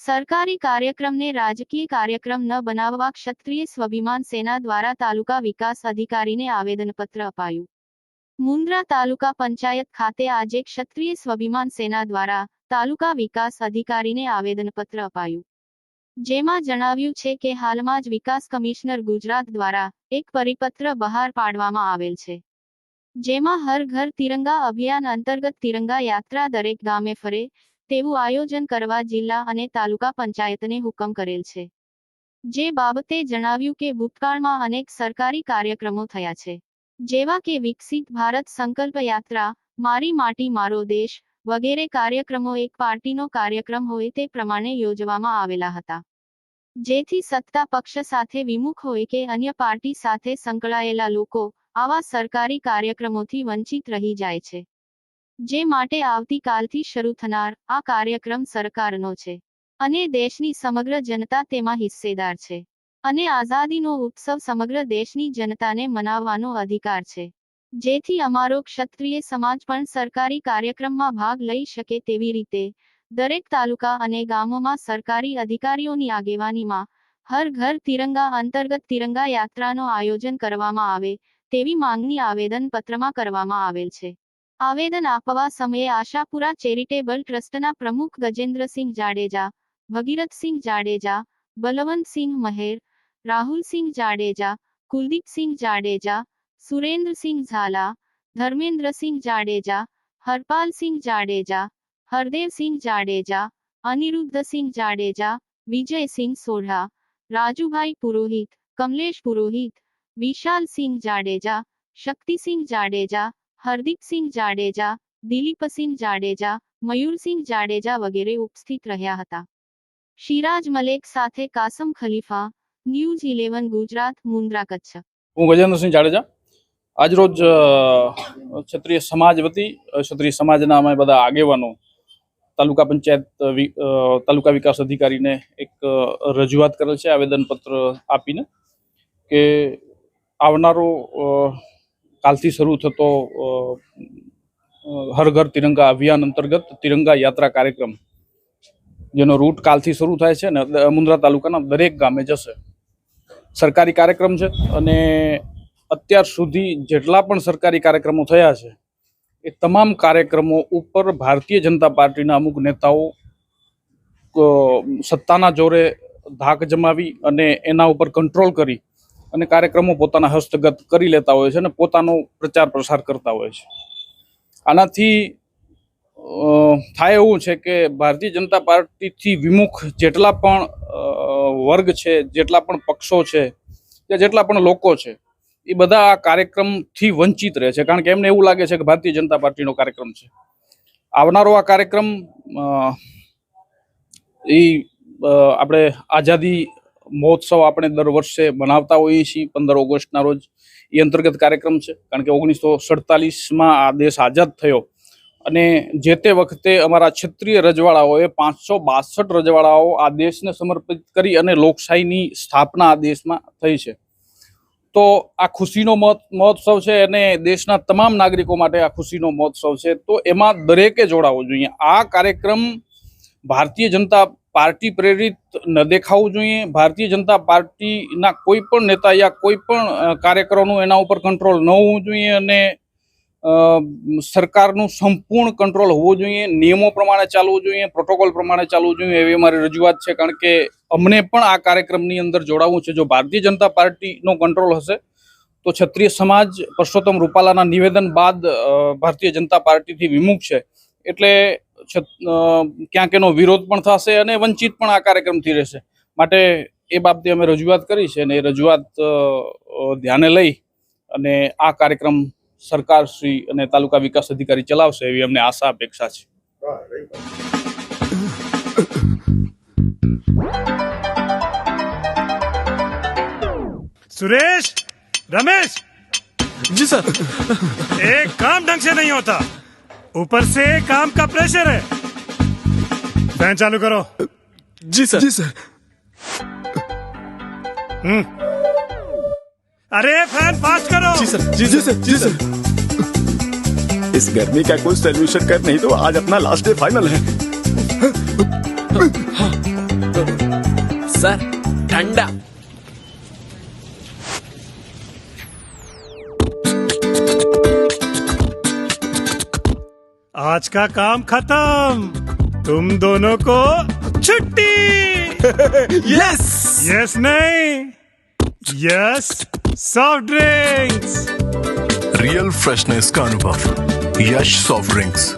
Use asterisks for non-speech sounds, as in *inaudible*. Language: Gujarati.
સરકારી કાર્યક્રમને રાજકીય કાર્યક્રમ ન બનાવવા ક્ષત્રિય સ્વાભિમાન સેના દ્વારા તાલુકા વિકાસ અધિકારીને આવેદનપત્ર અપાયું. મુન્દ્રા તાલુકા પંચાયત ખાતે આજે ક્ષત્રિય સ્વાભિમાન સેના દ્વારા તાલુકા વિકાસ અધિકારીને આવેદનપત્ર અપાયું. જેમાં જણાવ્યું છે કે હાલમાં જ વિકાસ કમિશનર ગુજરાત દ્વારા એક પરિપત્ર બહાર પાડવામાં આવેલ છે. જેમાં હર ઘર તિરંગા અભિયાન અંતર્ગત તિરંગા યાત્રા દરેક ગામે ફરે તેવું આયોજન કરવા જિલ્લા અને તાલુકા પંચાયતને હુકમ કરેલ છે. જે બાબતે જણાવ્યું કે ભૂતકાળમાં અનેક સરકારી કાર્યક્રમો થયા છે. જેવા કે વિકસિત ભારત સંકલ્પ યાત્રા, મારી માટી મારો દેશ વગેરે કાર્યક્રમો એક પાર્ટીનો કાર્યક્રમ હોય તે પ્રમાણે યોજવામાં આવેલા હતા. જેથી સત્તા પક્ષ સાથે વિમુખ હોય કે અન્ય પાર્ટી સાથે સંકળાયેલા લોકો આવા સરકારી કાર્યક્રમોથી વંચિત રહી જાય છે. જે માટે આવતીકાલથી શરૂ થનાર આ કાર્યક્રમ સરકારનો છે અને દેશની સમગ્ર જનતા તેમાં હિસ્સેદાર છે અને આઝાદીનો ઉત્સવ સમગ્ર દેશની જનતાને મનાવવાનો અધિકાર છે. જેથી અમારો ક્ષત્રિય સમાજ પણ સરકારી કાર્યક્રમમાં ભાગ લઈ શકે તેવી રીતે. દરેક તાલુકા અને ગામોમાં સરકારી અધિકારીઓની આગેવાનીમાં હર ઘર તિરંગા અંતર્ગત તિરંગા યાત્રાનો આયોજન કરવામાં આવે, તેવી માંગણી આવેદન પત્રમાં કરવામાં આવેલ છે. આવેદન આપવા સમયે આશાપુરા ચેરિટેબલ ટ્રસ્ટના પ્રમુખ ગજેન્દ્રસિંહ જાડેજા, ભગીરથસિંહ જાડેજા, બલવંતસિંહ મહેર, રાહુલસિંહ જાડેજા, કુલદીપસિંહ જાડેજા સુરેન્દ્રસિંહ ઝાલા ધર્મેન્દ્રસિંહ જાડેજા હરપાલસિંહ જાડેજા હરદેવસિંહ જાડેજા અનિરુદ્ધસિંહ જાડેજા વિજયસિંહ સોઢા રાજુભાઈ પુરોહિત કમલેશ પુરોહિત વિશાલસિંહ જાડેજા શક્તિસિંહ જાડેજા હરદીપસિંહ જાડેજા દિલીપસિંહ જાડેજા મયુરસિંહ જાડેજા વગેરે ઉપસ્થિત રહ્યા હતા શિરાજ મલેક સાથે કાસમ ખલીફા ન્યૂઝ ઇલેવન ગુજરાત મુન્દ્રા કચ્છ હું ગજેન્દ્રસિંહ જાડેજા આજરોજ ક્ષત્રિય સમાજ વતી ક્ષત્રિય સમાજના અમે બધા આગેવાનો તાલુકા પંચાયત તાલુકા વિકાસ અધિકારીને એક રજૂઆત કરેલ છે, આવેદનપત્ર આપીને કે આવનારો કાલથી શરૂ થતો હર ઘર તિરંગા અભિયાન અંતર્ગત તિરંગા યાત્રા કાર્યક્રમ, જેનો રૂટ કાલથી શરૂ થાય છે ને દ- મુન્દ્રા તાલુકાના દરેક ગામે જશે. સરકારી કાર્યક્રમ છે અને અત્યાર સુધી જેટલા પણ સરકારી કાર્યક્રમો થયા છે, એ તમામ કાર્યક્રમો ઉપર ભારતીય જનતા પાર્ટીના અમુક નેતાઓ સત્તાના જોરે ધાક જમાવી અને એના ઉપર કંટ્રોલ કરી અને કાર્યક્રમો પોતાના હસ્તગત કરી લેતા હોય છે અને પોતાનો પ્રચાર પ્રસાર કરતા હોય છે. આનાથી થાય એવું છે કે ભારતીય જનતા પાર્ટીથી વિમુખ જેટલા પણ વર્ગ છે, જેટલા પણ પક્ષો છે કે જેટલા પણ લોકો છે એ બધા આ કાર્યક્રમથી વંચિત રહે છે. કારણ કે એમને એવું લાગે છે કે ભારતીય જનતા પાર્ટીનો કાર્યક્રમ છે. આવનારો આ કાર્યક્રમ એ આપણે આઝાદી મહોત્સવ આપણે દર વર્ષે મનાવતા હોઈએ છીએ, પંદર ઓગસ્ટના રોજ. એ અંતર્ગત કાર્યક્રમ છે. કારણ કે ઓગણીસો સડતાલીસમાં આ દેશ આઝાદ થયો. અને જે તે વખતે અમારા ક્ષત્રિય રજવાડાઓએ પાંચસો બાસઠ રજવાડાઓ આ દેશને સમર્પિત કરી અને લોકશાહીની સ્થાપના આ દેશમાં થઈ છે. તો આ ખુશીનો મહોત- મહોત્સવ છે અને દેશના તમામ નાગરિકો માટે આ ખુશીનો મહોત્સવ છે. તો એમાં દરેકે જોડાવવું જોઈએ. આ કાર્યક્રમ ભારતીય જનતા પાર્ટી પ્રેરિત ન દેખાવું જોઈએ. ભારતીય જનતા પાર્ટીના કોઈ પણ નેતા યા કોઈ પણ કાર્યકરોનું એના ઉપર કંટ્રોલ ન હોવું જોઈએ અને સરકારનું સંપૂર્ણ કંટ્રોલ હોવું જોઈએ, નિયમો પ્રમાણે ચાલવું જોઈએ, પ્રોટોકોલ પ્રમાણે ચાલવું જોઈએ, એવી મારી રજૂઆત છે. કારણ કે અમને પણ આ કાર્યક્રમની અંદર જોડાવવું છે. જો ભારતીય જનતા પાર્ટીનો કંટ્રોલ હશે, તો ક્ષત્રિય સમાજ પરસોત્તમ રૂપાલાના નિવેદન બાદ ભારતીય જનતા પાર્ટીથી વિમુખ છે. એટલે ક્યાંક એનો વિરોધ પણ થશે અને વંચિત પણ આ કાર્યક્રમથી રહેશે. માટે એ બાબતે અમે રજૂઆત કરી છે અને એ રજૂઆત ધ્યાને લઈ અને આ કાર્યક્રમ સરકાર શ્રી અને તાલુકા વિકાસ અધિકારી ચલાવશે એવી અમને આશા અપેક્ષા છે सुरेश रमेश जी सर एक काम ढंग से नहीं होता ऊपर से काम का प्रेशर है फैन चालू करो जी सर जी सर अरे फ़ैन फास्ट करो। जी सर जी जी सर जी सर। इस गर्मी का कोई सोल्यूशन कर नहीं तो आज अपना लास्ट डे फाइनल है। सर ठंडा। आज का काम खत्म। तुम दोनों को छुट्टी। *laughs* यस यस नहीं। Yes soft drinks real freshness का अनुभव यश सॉफ्ट ड्रिंक्स